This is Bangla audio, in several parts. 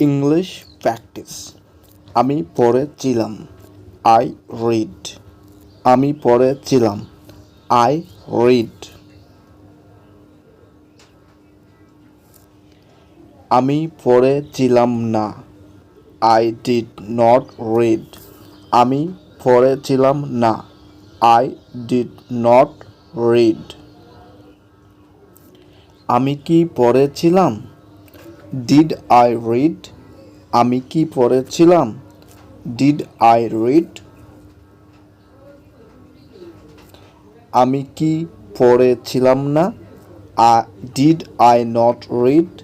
ইংলিশ প্র্যাকটিস আমি পড়েছিলাম। আই রিড আমি পড়েছিলাম। আই রিড আমি পড়েছিলাম না। আই ডিড নট রিড আমি পড়েছিলাম না। আই ডিড নট রিড আমি কি পড়েছিলাম? ডিড আই রিড আমি কি পড়েছিলাম? ডিড আই রিড আমি কি পড়েছিলাম না? ডিড আই নট রিড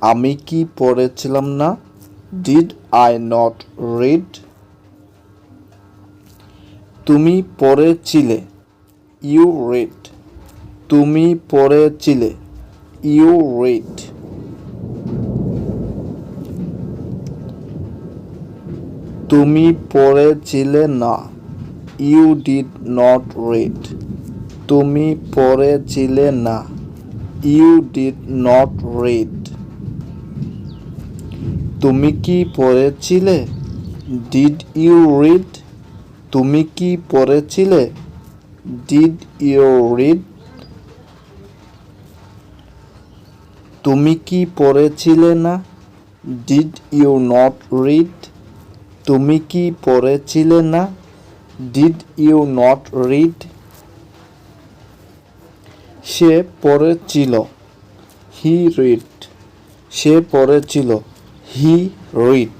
আমি কি পড়েছিলাম না? ডিড আই নট রিড তুমি পড়েছিলে। ইউ রিড তুমি পড়েছিলে। ইউ রিড তুমি পড়েছিলে না। ইউ ডিড নট রিড তুমি পড়েছিলে না। ইউ ডিড নট রিড তুমি কি পড়েছিলে? ডিড ইউ রিড তুমি কি পড়েছিলে? ডিড ইউ রিড তুমি কি পড়েছিলে না? ডিড ইউ নট রিড তুমি কি পড়েছিলে না? ডিড ইউ নট রিড সে পড়েছিল। হি রিড সে পড়েছিল। হি রিড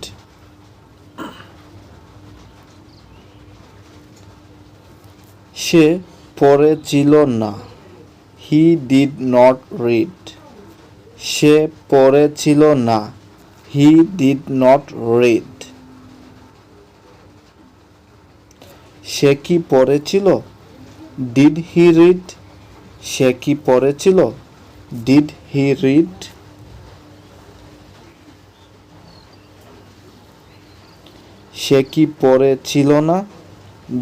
সে পড়েছিল না। হি ডিড নট রিড সে পড়েছিল না। হি ডিড নট রিড সে কি পড়েছিল? ডিড হি রিড সে কি পড়েছিল? ডিড হি রিড সে কি পড়েছিল না?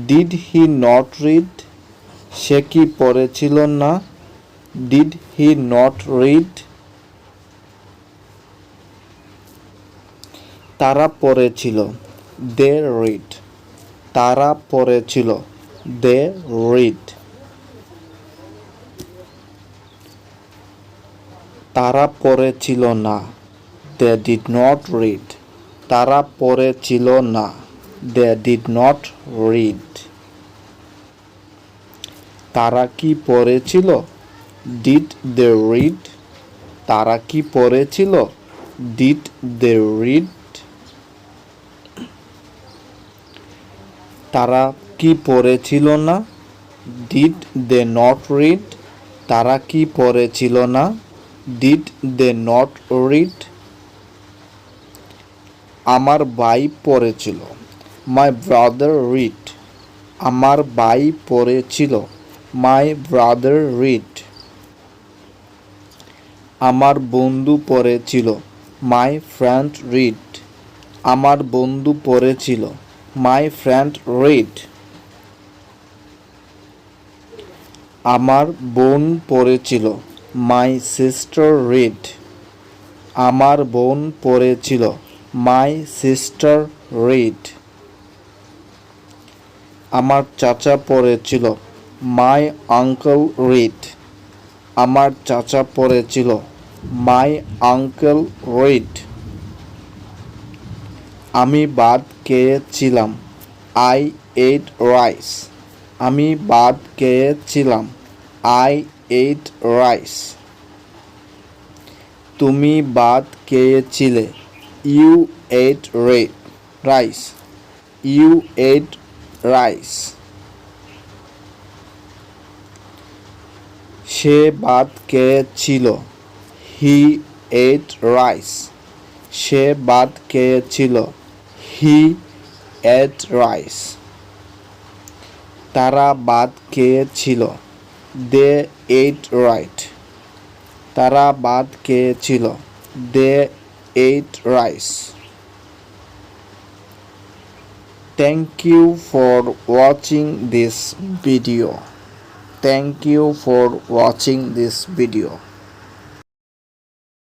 ডিড হি নট রিড সে কি পড়েছিল না? ডিড হি নট রিড তারা পড়েছিল। দে রিড তারা পড়েছিল। They read. তারা পড়েছিল না। They did not read. তারা পড়েছিল না। They did not read. তারা কি পড়েছিল? Did they read. তারা কি পড়েছিল? Did they read. তারা কি পড়েছিল না? ডিড দে নট রিড তারা কি পড়েছিল না? ডিড দে নট রিড আমার ভাই পড়েছিল। মাই ব্রাদার রিড আমার ভাই পড়েছিল। মাই ব্রাদার রিড আমার বন্ধু পড়েছিল। মাই ফ্রেন্ড রিড আমার বন্ধু পড়েছিল। My friend read. আমার বোন পড়েছিল। My sister read. আমার বোন পড়েছিল। My sister read. আমার চাচা পড়েছিল। My uncle read. আমার চাচা পড়েছিল। My uncle read. আমি ভাত খেয়েছিলাম। আই এইট রাইস আমি ভাত খেয়েছিলাম। আই এইট রাইস তুমি ভাত খেয়েছিলে। You ate red rice you ate rice সে ভাত খেয়েছিল। হি এইট রাইস সে ভাত খেয়েছিল। He ate rice. তারা ভাত খেয়েছিল। They ate rice. তারা ভাত খেয়েছিল। They ate rice. Thank you for watching this video thank you for watching this video